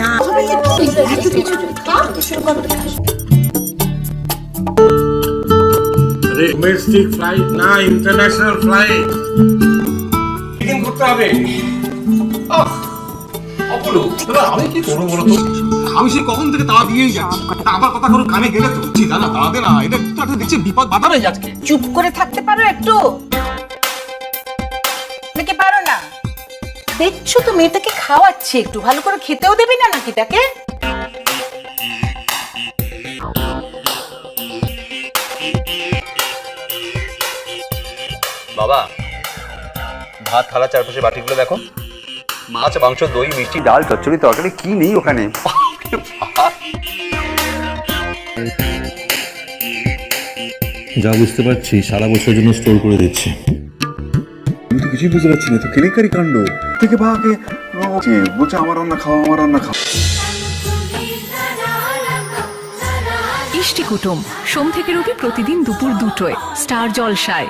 না। এত কিছু আরে ডোমেস্টিক ফ্লাইট না ইন্টারন্যাশনাল ফ্লাইট চেকিং করতে হবে। আমি কি করব বলো তো। আমি সে কখন থেকে তাড়া দিয়েই যাচ্ছি। আমার কথা কোনো কানে গেলে তো দাদা তাড়া দে না। এটা দেখছি বিপদ বাধা রয়ে যাচ্ছে। চুপ করে থাকতে পারো একটু। দেখছ তো মেয়েটাকে খাওয়াচ্ছে। একটু ভালো করে খেতেও দেবে না নাকি তাকে? বাবা ভাত থালা চারপাশে বাটিগুলো দেখো। মাছ মাংস দই মিষ্টি ডাল চচ্চড়ি তরকারি কি নেই ওখানে? যা বুঝতে পারছি সারা বছরের জন্য স্টোর করে দিচ্ছে। কিছুই বুঝতে পারছি না। তো কেলেঙ্কারি কাণ্ড? থেকে ভাগে বলছে, আমার রান্না খাও, আমার রান্না খাও। ইষ্টি কুটুম, সোম থেকে রবি প্রতিদিন দুপুর দুটোয়, স্টার জলসায়।